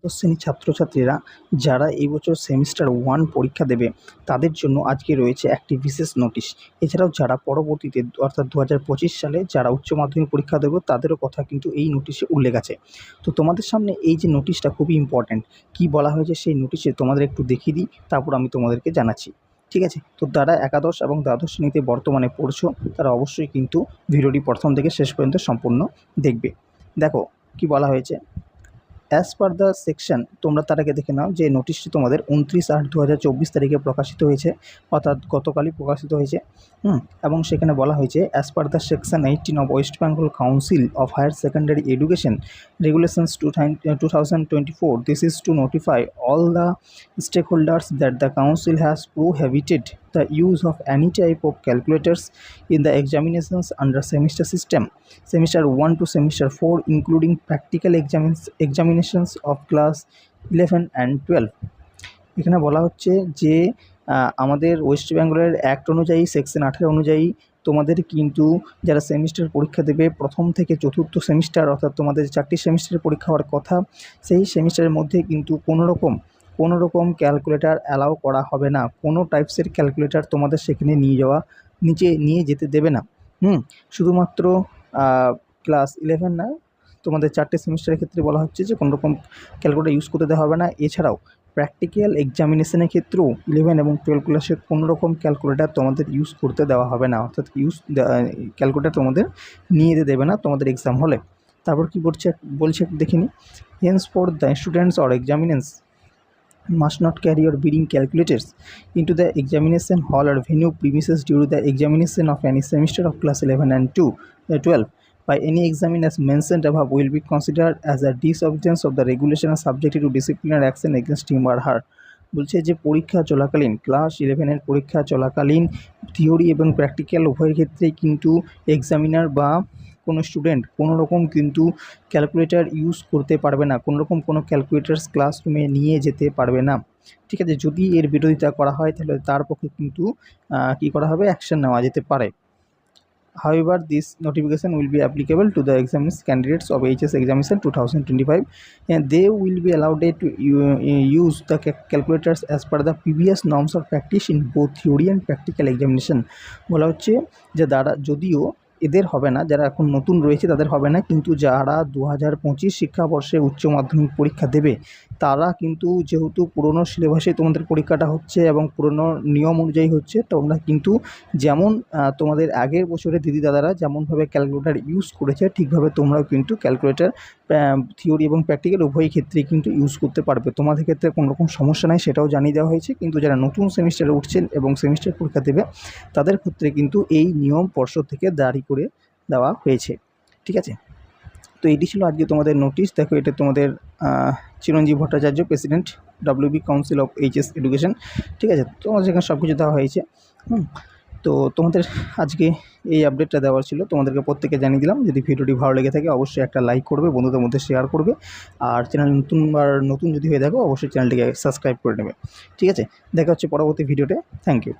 দ্বাদশ শ্রেণির ছাত্রছাত্রীরা যারা এই বছর সেমিস্টার ওয়ান পরীক্ষা দেবে, তাদের জন্য আজকে রয়েছে একটি বিশেষ নোটিশ এছাড়াও যারা পরবর্তীতে অর্থাৎ দু হাজার পঁচিশ সালে যারা উচ্চ মাধ্যমিক পরীক্ষা দেবে, তাদেরও কথা কিন্তু এই নোটিশে উল্লেখ আছে। তো তোমাদের সামনে এই যে নোটিশটা খুবই ইম্পর্ট্যান্ট কী বলা হয়েছে সেই নোটিশে তোমাদের একটু দেখিয়ে দিই, তারপর আমি তোমাদেরকে জানাচ্ছি। ঠিক আছে? তো যারা একাদশ এবং দ্বাদশ শ্রেণীতে বর্তমানে পড়ছো, তারা অবশ্যই কিন্তু ভিডিওটি প্রথম থেকে শেষ পর্যন্ত সম্পূর্ণ দেখবে। দেখো, কি বলা হয়েছে? অ্যাজ পার দ্য সেকশন তোমরা তার আগে দেখে নাও যে নোটিশটি তোমাদের উনত্রিশ আট দু হাজার চব্বিশ তারিখে প্রকাশিত হয়েছে, অর্থাৎ গতকালই প্রকাশিত হয়েছে। এবং সেখানে বলা হয়েছে as per the section eighteen of West Bengal council of higher secondary education regulations two two thousand twenty four this is to notify all the stakeholders that the council has pro prohibited the use of any type of calculators in the examinations under semester system semester one two semester four including practical examine of class 11 and 12 এখানে বলা হচ্ছে যে আমাদের West বেঙ্গলের act অনুযায়ী section আঠেরো অনুযায়ী তোমাদের কিন্তু যারা সেমিস্টার পরীক্ষা দেবে, প্রথম থেকে চতুর্থ সেমিস্টার অর্থাৎ তোমাদের চারটি সেমিস্টারের পরীক্ষা হওয়ার কথা, সেই সেমিস্টারের মধ্যে কিন্তু কোনো রকম কোনো রকম ক্যালকুলেটার অ্যালাউ করা হবে না। কোনো টাইপসের ক্যালকুলেটার তোমাদের সেখানে নিয়ে যাওয়া, নিচে নিয়ে যেতে দেবে না। হুম, শুধুমাত্র ক্লাস ইলেভেন না তোমাদের চারটে সেমিস্টারের ক্ষেত্রে বলা হচ্ছে যে কোনো রকম ক্যালকুলেটার ইউজ করতে দেওয়া হবে না। এছাড়াও প্র্যাকটিক্যাল এক্সামিনেশনের ক্ষেত্রেও ইলেভেন এবং টুয়েলভ ক্লাসে কোনো রকম ক্যালকুলেটার তোমাদের ইউজ করতে দেওয়া হবে না। অর্থাৎ ইউজ ক্যালকুলেটার তোমাদের নিয়ে যেতে দেবে না তোমাদের এক্সাম হলে। তারপর কি বলছে দেখে নি। Hence for the students or examinees must not carry or bring calculators into the examination hall or venue premises during the examination of any semester of class 11 and 2 uh, 12 by any examiners mentioned above will be considered as a disobedience of the regulation and subjected to disciplinary action against him or her. বলছে যে, পরীক্ষা চলাকালীন class ইলেভেনের পরীক্ষা চলাকালীন theory এবং practical উভয় ক্ষেত্রেই কিন্তু এক্সামিনার বা কোনো স্টুডেন্ট কোনো রকম কিন্তু ক্যালকুলেটর ইউজ করতে পারবে না, কোনো রকম কোনো ক্যালকুলেটার্স ক্লাসরুমে নিয়ে যেতে পারবে না। ঠিক আছে, যদি এর বিরোধিতা করা হয়, তাহলে তার পক্ষে কিন্তু কী করা হবে? অ্যাকশন নেওয়া যেতে পারে। However, this notification will be applicable to the examined candidates of HS examination 2025 and they will be allowed to use the calculators as per the previous norms of practice in both theory and practical examination বলা হচ্ছে যে দ্বারা যদিও এদের হবে না যারা এখন নতুন রয়েছে তাদের হবে না কিন্তু যারা দু হাজার পঁচিশ শিক্ষাবর্ষে উচ্চ মাধ্যমিক পরীক্ষা দেবে তারা কিন্তু যেহেতু পুরনো সিলেবাসে তোমাদের পরীক্ষাটা হচ্ছে এবং পুরনো নিয়ম অনুযায়ী হচ্ছে, তোমরা কিন্তু যেমন তোমাদের আগের বছরে দিদি দাদারা যেমনভাবে ক্যালকুলেটার ইউজ করেছে, ঠিকভাবে তোমরাও কিন্তু ক্যালকুলেটার থিওরি এবং প্র্যাকটিক্যাল উভয় ক্ষেত্রেই কিন্তু ইউজ করতে পারবে। তোমাদের ক্ষেত্রে কোনো রকম সমস্যা নাই, সেটাও জানিয়ে দেওয়া হয়েছে। কিন্তু যারা নতুন সেমিস্টারে উঠছেন এবং সেমিস্টার পরীক্ষা দেবে, তাদের ক্ষেত্রে কিন্তু এই নিয়ম পর্ষদ থেকে জারি করে দেওয়া হয়েছে। ঠিক আছে? তো এটি ছিল আজকে তোমাদের নোটিশ দেখো, এটা তোমাদের Chiranjib Bhattacharya president WB council of HS education ঠিক আছে তোমাদের এখানে সব কিছু দেওয়া হয়েছে। হুম, তো তোমাদের আজকে এই আপডেটটা দেওয়ার ছিল। তোমাদেরকে প্রত্যেকে জানিয়ে দিলাম, যদি ভিডিওটি ভালো লেগে থাকে, অবশ্যই একটা লাইক করবে, বন্ধুদের মধ্যে শেয়ার করবে। আর চ্যানেল নতুন আর নতুন যদি হয়ে থাকো অবশ্যই চ্যানেলটিকে সাবস্ক্রাইব করে নেবে। ঠিক আছে, দেখা হচ্ছে পরবর্তী ভিডিওতে থ্যাংক ইউ